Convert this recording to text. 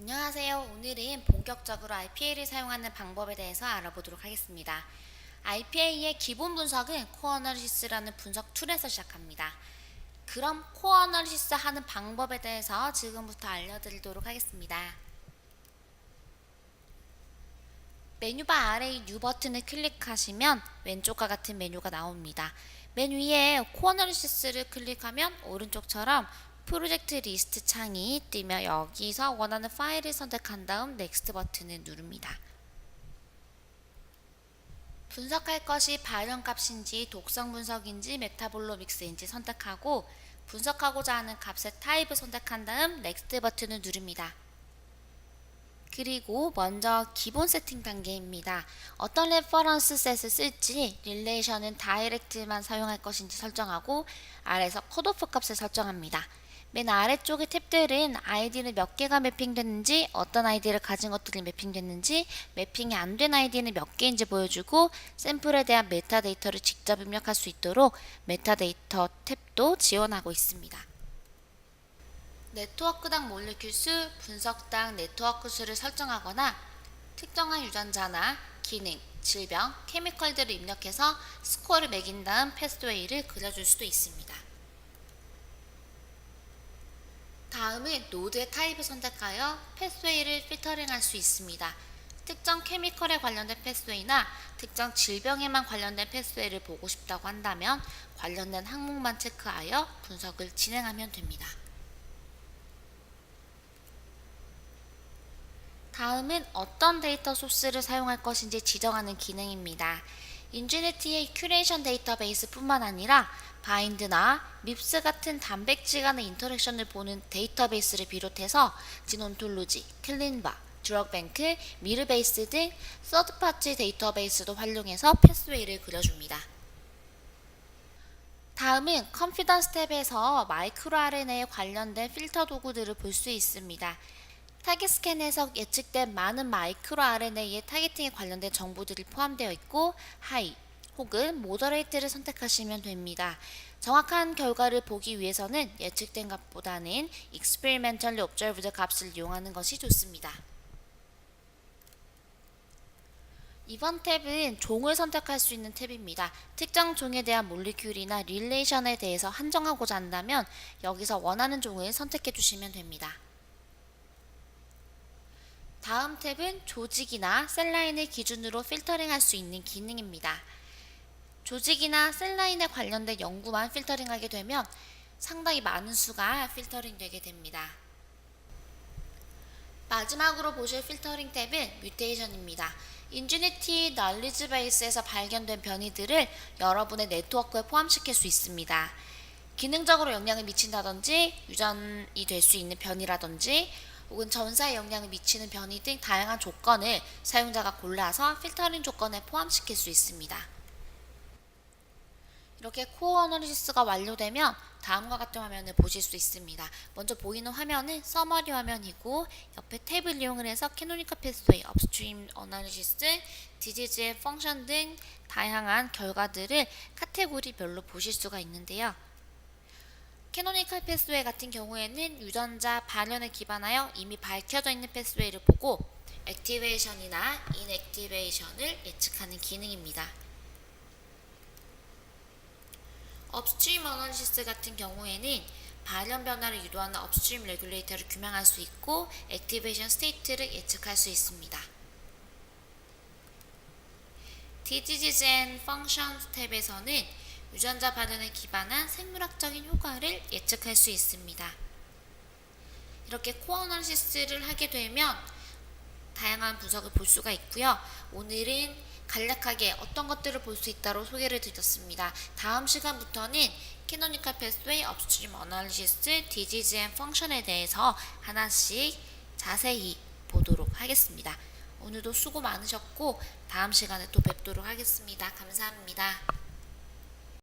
안녕하세요. 오늘은 본격적으로 RPA를 사용하는 방법에 대해서 알아보도록 하겠습니다. RPA의 기본 분석은 코어 어널리시스라는 분석 툴에서 시작합니다. 그럼 코어 어널리시스 하는 방법에 대해서 지금부터 알려드리도록 하겠습니다. 메뉴바 아래의 뉴 버튼을 클릭하시면 왼쪽과 같은 메뉴가 나옵니다. 맨 위에 코어 어널리시스를 클릭하면 오른쪽처럼 프로젝트 리스트 창이 뜨며 여기서 원하는 파일을 선택한 다음 넥스트 버튼을 누릅니다. 분석할 것이 발현 값인지 독성 분석인지 메타볼로 믹스인지 선택하고 분석하고자 하는 값의 타입을 선택한 다음 넥스트 버튼을 누릅니다. 그리고 먼저 기본 세팅 단계입니다. 어떤 레퍼런스 셋을 쓸지 릴레이션은 다이렉트만 사용할 것인지 설정하고 아래에서 컷오프 값을 설정합니다. 맨 아래쪽의 탭들은 아이디는 몇 개가 매핑됐는지 어떤 아이디를 가진 것들이 매핑됐는지 매핑이 안 된 아이디는 몇 개인지 보여주고 샘플에 대한 메타데이터를 직접 입력할 수 있도록 메타데이터 탭도 지원하고 있습니다. 네트워크당 몰리큘 수, 분석당 네트워크 수를 설정하거나 특정한 유전자나 기능, 질병, 케미컬들을 입력해서 스코어를 매긴 다음 패스웨이를 그려줄 수도 있습니다. 다음은 노드의 타입을 선택하여 패스웨이를 필터링할 수 있습니다. 특정 케미컬에 관련된 패스웨이나 특정 질병에만 관련된 패스웨이를 보고 싶다고 한다면 관련된 항목만 체크하여 분석을 진행하면 됩니다. 다음은 어떤 데이터 소스를 사용할 것인지 지정하는 기능입니다. 인지니티의 큐레이션 데이터베이스뿐만 아니라 바인드나 밉스 같은 단백질 간의 인터랙션을 보는 데이터베이스를 비롯해서 진온톨로지, 클린바, 드럭뱅크, 미르베이스 등 서드파티 데이터베이스도 활용해서 패스웨이를 그려줍니다. 다음은 컨피던스 탭에서 마이크로 RNA에 관련된 필터 도구들을 볼 수 있습니다. 타겟 스캔에서 예측된 많은 마이크로 RNA의 타겟팅에 관련된 정보들이 포함되어 있고 하이 혹은 모더레이트를 선택하시면 됩니다. 정확한 결과를 보기 위해서는 예측된 값보다는 experimentally observed 값을 이용하는 것이 좋습니다. 이번 탭은 종을 선택할 수 있는 탭입니다. 특정 종에 대한 몰리큘이나 릴레이션에 대해서 한정하고자 한다면 여기서 원하는 종을 선택해 주시면 됩니다. 다음 탭은 조직이나 셀라인을 기준으로 필터링할 수 있는 기능입니다. 조직이나 셀라인에 관련된 연구만 필터링하게 되면 상당히 많은 수가 필터링 되게 됩니다. 마지막으로 보실 필터링 탭은 뮤테이션입니다. 인지니티 널리지 베이스에서 발견된 변이들을 여러분의 네트워크에 포함시킬 수 있습니다. 기능적으로 영향을 미친다든지 유전이 될 수 있는 변이라든지 혹은 전사에 영향을 미치는 변이 등 다양한 조건을 사용자가 골라서 필터링 조건에 포함시킬 수 있습니다. 이렇게 코어 어널리시스가 완료되면 다음과 같은 화면을 보실 수 있습니다. 먼저 보이는 화면은 서머리 화면이고 옆에 탭을 이용을 해서 캐노니컬 패스웨이, 업스트림 어널리시스, 디지즈의 펑션 등 다양한 결과들을 카테고리별로 보실 수가 있는데요. 캐노니컬 패스웨이 같은 경우에는 유전자 발현에 기반하여 이미 밝혀져 있는 패스웨이를 보고 액티베이션이나 인액티베이션을 예측하는 기능입니다. 업스트림 어널리시스 같은 경우에는 발현 변화를 유도하는 업스트림 레귤레이터를 규명할 수 있고 액티베이션 스테이트를 예측할 수 있습니다. 디지즈 앤 펑션 탭에서는 유전자 반응에 기반한 생물학적인 효과를 예측할 수 있습니다. 이렇게 코어 어널리시스를 하게 되면 다양한 분석을 볼 수가 있고요. 오늘은 간략하게 어떤 것들을 볼 수 있다로 소개를 드렸습니다. 다음 시간부터는 캐노니컬 패스웨이, 업스트림 어널리시스, 디지즈 앤 펑션에 대해서 하나씩 자세히 보도록 하겠습니다. 오늘도 수고 많으셨고 다음 시간에 또 뵙도록 하겠습니다. 감사합니다.